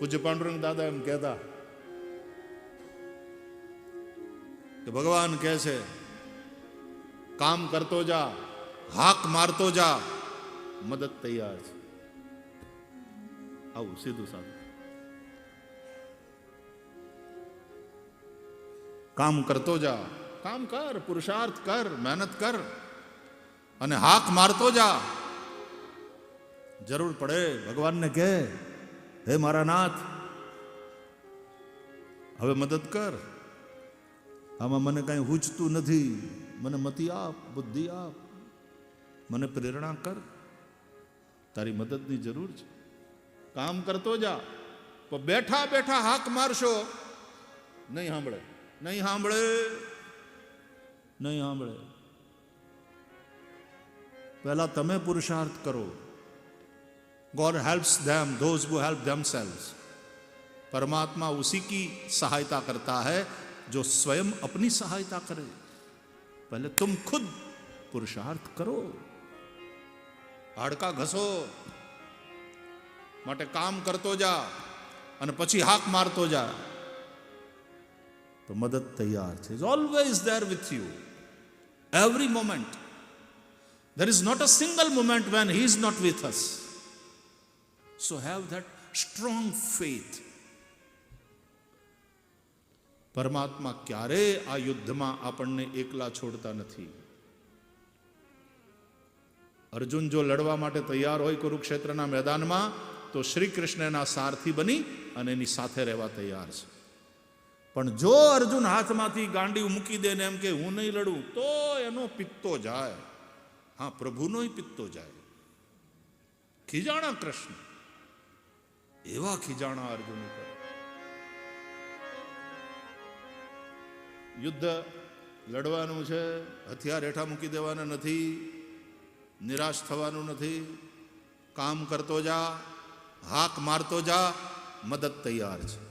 પૂજ્ય પાંડુરંગ દાદા એમ કહેતા, કે ભગવાન કહે છે, કામ કરતો જા, હાક મારતો જા, મદદ તૈયાર છે. આવું સીધું સાધું. કામ કરતો જા, કામ કર, પુરુષાર્થ કર, મહેનત કર, અને હાક મારતો જા. જરૂર પડે, ભગવાનને કહે હે મારા નાથ, હવે મદદ કર. આમાં મને કાંઈ હૂચતું નથી. મને મતિ આપ, બુદ્ધિ આપ. મને પ્રેરણા કર. તારી મદદની જરૂર છે. કામ કરતો જા. પણ બેઠા બેઠા હાક મારશો. નહીં સાંભળે. નહીં સાંભળે. નહીં સાંભળે. પહેલા તમે પુરુષાર્થ કરો. God helps them those who help themselves परमात्मा उसी की सहायता करता है जो स्वयं अपनी सहायता करे पहले तुम खुद પુરુષાર્થ કરો હાડકા ઘસો માટે કામ કરતો જા અને પછી હાક મારતો જા તો મદદ તૈયાર છે is always there with you every moment there is not a single moment when he is not with us so have that strong faith. પરમાત્મા ક્યારે આ યુદ્ધમાં આપણને એકલા છોડતા નથી અર્જુન જો લડવા માટે તૈયાર હોય કુરુક્ષેત્રના મેદાનમાં તો શ્રી કૃષ્ણના સારથી બની અને એની સાથે રહેવા તૈયાર છે પણ જો અર્જુન હાથમાંથી ગાંડી મૂકી દે ને એમ કે હું નહીં લડું તો એનો પિત્તો જાય હા પ્રભુનોય પિત્તો જાય ખીજાણા કૃષ્ણ એવા ખીજાણા અર્જુન ઉપર યુદ્ધ લડવાનું છે, હથિયાર હેઠા મૂકી દેવાના નથી, નિરાશ થવાનું નથી. કામ કરતો જા, હાક મારતો જા, મદદ તૈયાર છે.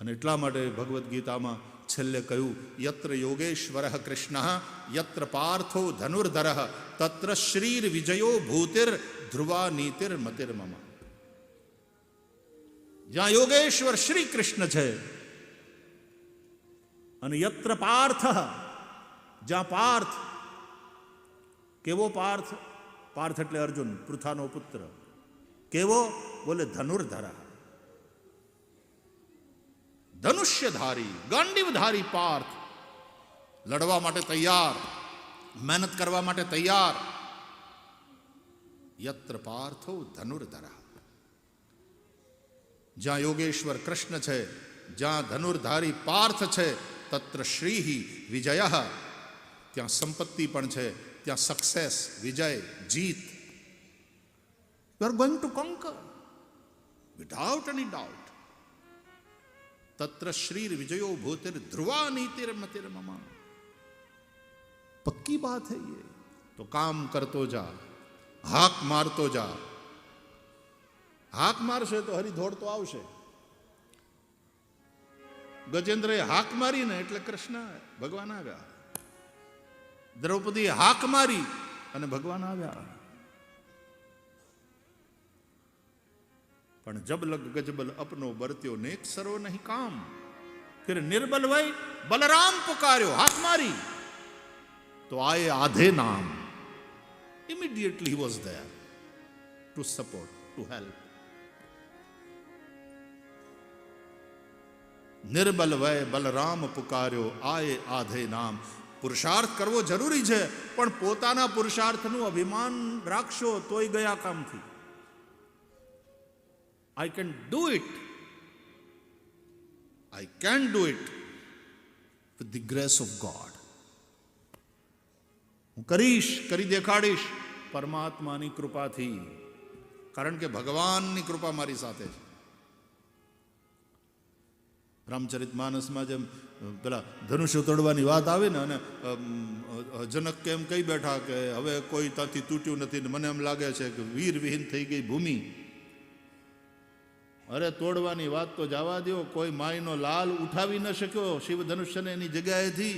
અને એટલા માટે ભગવદ્ ગીતામાં છેલ્લે કહ્યું, યત્ર યોગેશ્વર કૃષ્ણ, યત્ર પાર્થો ધનુર્ધર, તત્ર શ્રીર વિજયો ભૂતિર ધ્રુવા નીતિર મતિર્મમ જ્યાં યોગેશ્વર શ્રી કૃષ્ણ છે અને યત્ર પાર્થ જ્યાં પાર્થ કેવો પાર્થ પાર્થ એટલે અર્જુન પૃથાનો પુત્ર કેવો બોલે ધનુર્ધરા ધનુષ્યધારી ગાંડીવધારી પાર્થ લડવા માટે તૈયાર મહેનત કરવા માટે તૈયાર યત્ર પાર્થો ધનુર્ધરા જ્યાં યોગેશ્વર કૃષ્ણ છે જ્યાં ધનુર્ધારી પાર્થ છે તત્ર શ્રી વિજય ત્યાં સંપત્તિ પણ છે, ત્યાં સક્સેસ વિજય, જીત। You are going to conquer without any doubt તત્ર શ્રીર વિજયો ભૂતિર ધ્રુવા નીતિર મતિર મમા પક્કી બાત है ये। તો કામ કરતો જા હાક મારતો જા હાક મારશે તો હરિધોડ તો આવશે. ગજેન્દ્રએ હાક મારીને એટલે કૃષ્ણ ભગવાન આવ્યા. દ્રૌપદી હાક મારી અને ભગવાન આવ્યા. પણ જબલગ ગજબલ અપનો બરત્યો નેક સરો નહીં કામ. ફિર નિર્બલ વય બલરામ પુકાર્યો હાથ મારી. તો આયે આધે નામ. Immediately was there to support to help નિર્બલ વય બલરામ પુકાર્યો આયે આધે નામ પુરુષાર્થ કરવો જરૂરી છે પણ પોતાના પુરુષાર્થનું અભિમાન રાખશો તોય ગયા કામથી I can do it. I can do it with the grace of God. હું કરીશ, કરી દેખાડીશ, પરમાત્માની કૃપાથી, કારણ કે ભગવાનની કૃપા મારી સાથે છે રામચરિત માનસમાં જેમ પેલા ધનુષ્ય તોડવાની વાત આવે ને, અને જનક કેમ કહી બેઠા કે હવે કોઈ ત્યાંથી તૂટ્યું નથી ને મને એમ લાગે છે કે વીર વિહીન થઈ ગઈ ભૂમિ. અરે તોડવાની વાત તો જવા દો કોઈ માયનો લાલ ઉઠાવી ન શક્યો શિવ ધનુષ્યને એની જગ્યાએથી.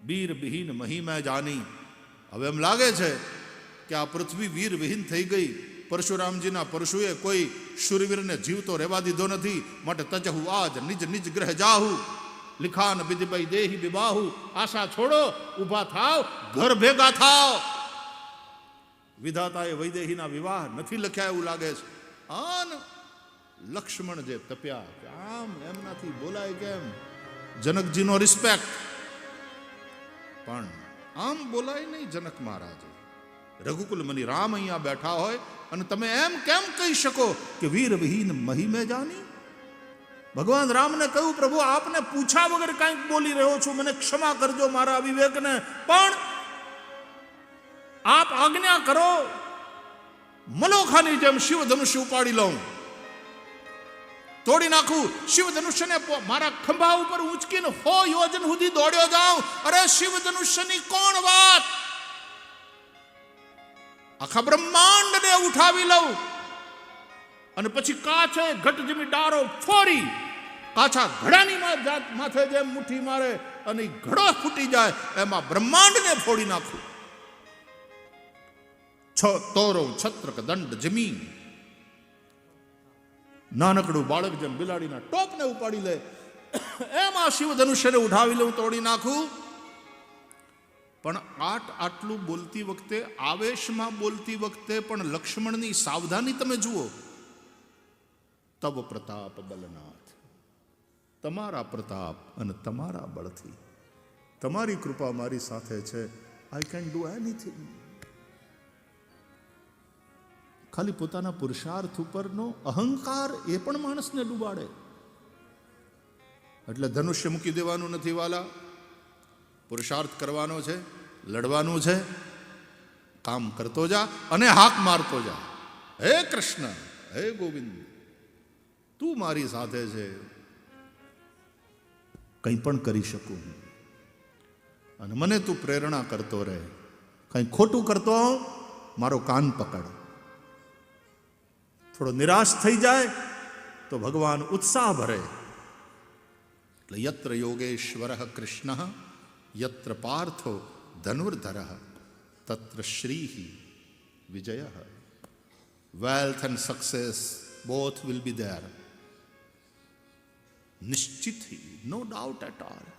વીર વિહીન મહિમા જાની. હવે એમ લાગે છે કે આ પૃથ્વી વીર વિહીન થઈ ગઈ. પરશુરામજીના પરશુએ કોઈ શુરવીરને જીવતો રહેવા દીધો નથી. માટે તજહુ આજ નિજ નિજ ગ્રહ જાહુ. લિખાન બિદિભાઈ દેહી બિબાહુ આશા છોડો, ઊભા થાવ, ઘર ભેગા થાવ. વિધાતાએ વૈદેહીના વિવાહ નથી લખ્યા એવું લાગે છે. આન લક્ષ્મણ જે તપ્યા આમ એમનાથી બોલાય કેમ? જનકજીનો રિસ્પેક્ટ પણ આમ બોલાય નહીં જનક મહારાજે. રઘુકુલ મની રામ અહીંયા બેઠા હોય અને તમે એમ કેમ કહી શકો કે વીર વિહીન મહિમે જાની? ભગવાન રામને કહ્યું, પ્રભુ, આપને પૂછા વગર કાંઈક બોલી રહ્યો છું. મને ક્ષમા કરજો મારા વિવેકને પણ આપ આજ્ઞા કરો, મલોખાની જેમ શિવ ધનુષ્ય ઉપાડી લઉં. તોડી નાખું. શિવ ધનુષ્યને મારા ખંભા ઉપર ઉંચકીને હો, યોજન સુધી દોડ્યો જાઉં. અરે શિવ ધનુષ્યની કોણ વાત? આખા બ્રહ્માંડને ઉઠાવી લઉં. અને પછી કાચે ઘટ જમી ડારો ફોડી. પાછા ઘડાની માથે જેમ મુઠ્ઠી મારે અને ઘડો ફૂટી જાય, એમાં બ્રહ્માંડને ફોડી નાખું. છ તોરો છત્રક દંડ જમીન. નાનકડું બાળક જેમ બિલાડીના ટોપને ઉપાડી લે. એમાં શિવ ધનુષ્યને ઉઠાવી લઉં, તોડી નાખું. પણ આટ આટલું બોલતી વખતે, આવેશમાં બોલતી વખતે પણ લક્ષ્મણની સાવધાની તમે જુઓ. તવ પ્રતાપ બલનાથ. તમારા પ્રતાપ અને તમારા બળથી. તમારી કૃપા મારી સાથે છે. આઈ કેન ડુ એનીથિંગ ખાલી પોતાના પુરુષાર્થ ઉપરનો અહંકાર એ પણ માણસને ડૂબાડે. એટલે ધનુષ્ય મૂકી દેવાનું નથી વાલા. પુરુષાર્થ કરવાનો છે, લડવાનું છે, કામ કરતો જા અને હાક મારતો જા. હે કૃષ્ણ, હે ગોવિંદ, તું મારી સાથે છે. કંઈ પણ કરી શકું હું. અને મને તું પ્રેરણા કરતો રહે. કંઈ ખોટું કરતો મારો કાન પકડ. થોડો નિરાશ થઈ જાય, તો ભગવાન ઉત્સાહ ભરે. એટલે યત્ર યોગેશ્વર કૃષ્ણ યત્ર પાર્થો ધનુર્ધર તત્ર શ્રી વિજય wealth and success both will be there નિશ્ચિત નો ડાઉટ એટ ઓલ